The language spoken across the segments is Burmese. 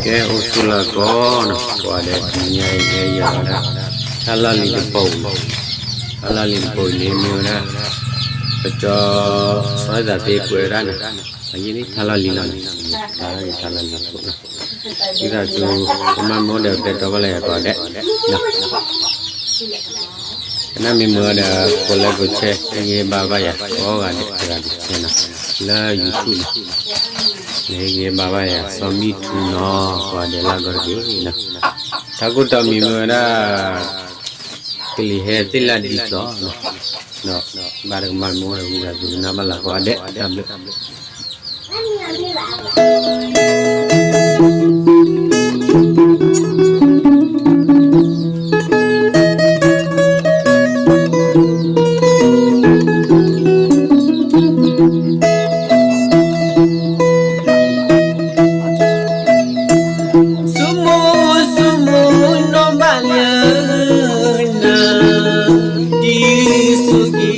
ကဲဥစုလာကောနော်ကွာတဲ့ဒီညရဲ့ရတာဟလာလီတပုတ်ဟလာလီပုတ်လေးမျိုးနဲ့ပကြောဆွဲတာတေးကွယ်ရနာအရင်လေးဟလာလီနာဒါလည်းဟလာလီပုတ်နော်ဒီကကျိုးအမမောတဲ့တော့လည်းတော့တဲ့နော် နမီမောတဲ့ကိုလည်းကိုချဲရေဘာဘာရဟောကတဲ့ဒါကချင်းနာလာယူစုလေရေဘာဘာရသမီထူနောကွာတယ်လာကြပြီနော်သာကုတမီမောရာကလီဟဲတိလာဒီတော့နော်နော်ဘာရမမောရဘူးကဒီနာမလာကွာတဲ့တမ်လို့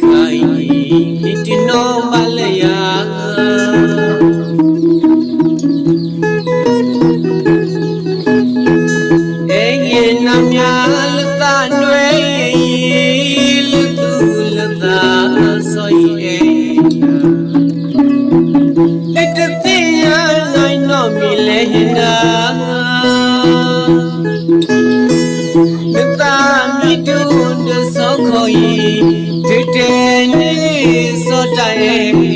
Kai itino malaya যায়